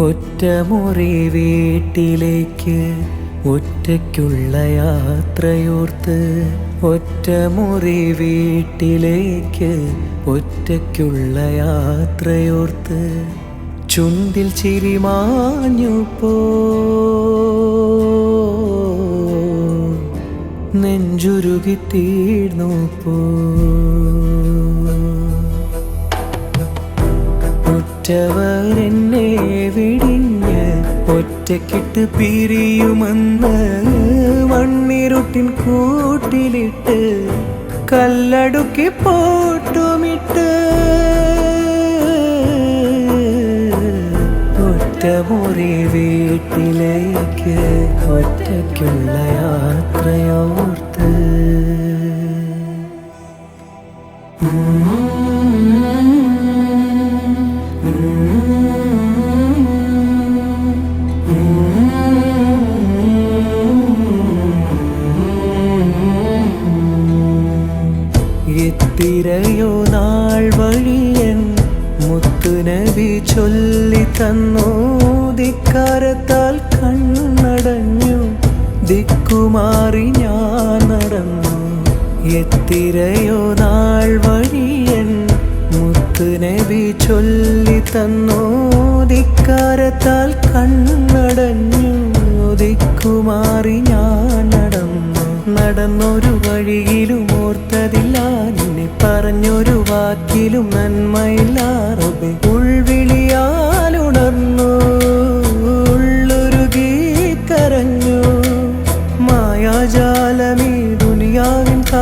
ഒറ്റമുറി വീട്ടിലേക്ക് ഒറ്റയ്ക്കുള്ള യാത്രയോർത്ത് ഒറ്റമുറി വീട്ടിലേക്ക് ഒറ്റയ്ക്കുള്ള യാത്രയോർത്ത് ചുണ്ടിൽ ചിരി മാഞ്ഞു പോ. നെഞ്ചുരുകി തീർന്നു പോ. എന്നെ വിടിഞ്ഞ് ഒറ്റക്കിട്ട് പിരിയുമെന്ന് മണ്ണിരുട്ടിൻ കൂട്ടിലിട്ട് കല്ലടുക്കി പോട്ടുമിട്ട് ഒറ്റമുറി വീട്ടിലേക്ക് ഒറ്റയ്ക്കുള്ള യാത്രയോർത്ത്. എത്തിരയോ നാൾ വഴിയൻ മുത്തുനബി ചൊല്ലി തന്നു. ധിക്കാരത്താൽ കണ്ണടഞ്ഞു. ദിക്കുമാറി ഞാൻ നടന്നു. എത്തിരയോ നാൾ വഴിയൻ മുത്തുനബി ചൊല്ലി തന്നു. ധിക്കാരത്താൽ കണ്ണടഞ്ഞു. ദിക്കുമാറി ഞാൻ നടന്നു. നടന്നൊരു വഴിയിലും ഓർത്തതില്ല. നിന്നെ പറഞ്ഞൊരു വാക്കിലും നന്മയില്ലാറബെ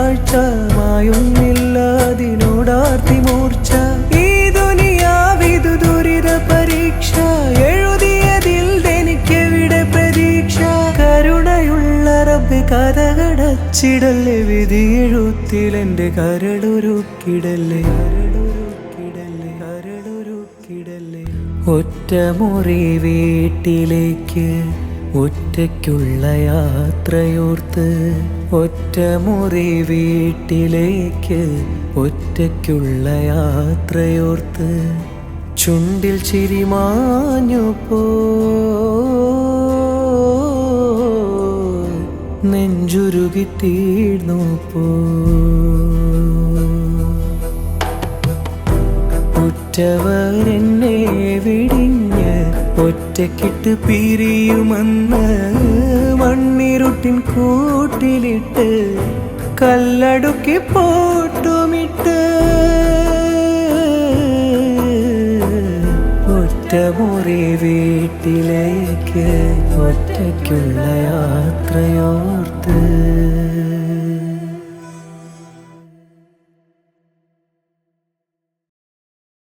ദുനിയാവിൻ മായുന്നില്ല മായൊന്നില്ലതിനോടാർത്തി മൂർച്ച. ഈ ദുനിയാവിതു ദുരിത പരീക്ഷ. എഴുതിയതിൽ എനിക്കെവിടെ പ്രതീക്ഷ. കരുണയുള്ള റബ്ബ് കഥകടച്ചിടല്ലേ. വിധി എഴുത്തിലെന്റെ കരടുരുക്കിടല്ലേ. കരടുരുക്കിടല്ലേ. കരടുരുക്കിടല്ലേ. ഒറ്റമുറി വീട്ടിലേക്ക് ഒറ്റയ്ക്കുള്ള യാത്രയോർത്ത് ഒറ്റമുറി വീട്ടിലേക്ക് ഒറ്റയ്ക്കുള്ള യാത്രയോർത്ത് ചുണ്ടിൽ ചിരി മാഞ്ഞു പോ. നെഞ്ചുരുകി തീർന്നു പോ. ഉറ്റവരെന്നെ വിടിഞ്ഞ് ഒറ്റക്കിട്ട് പിരിയുമെന്ന് മണ്ണിരുട്ടിൻ കൂട്ടിലിട്ട് കല്ലടുക്കി പോട്ടുമിട്ട്. ഒറ്റമുറി വീട്ടിലേക്ക് ഒറ്റയ്ക്കുള്ള യാത്രയോ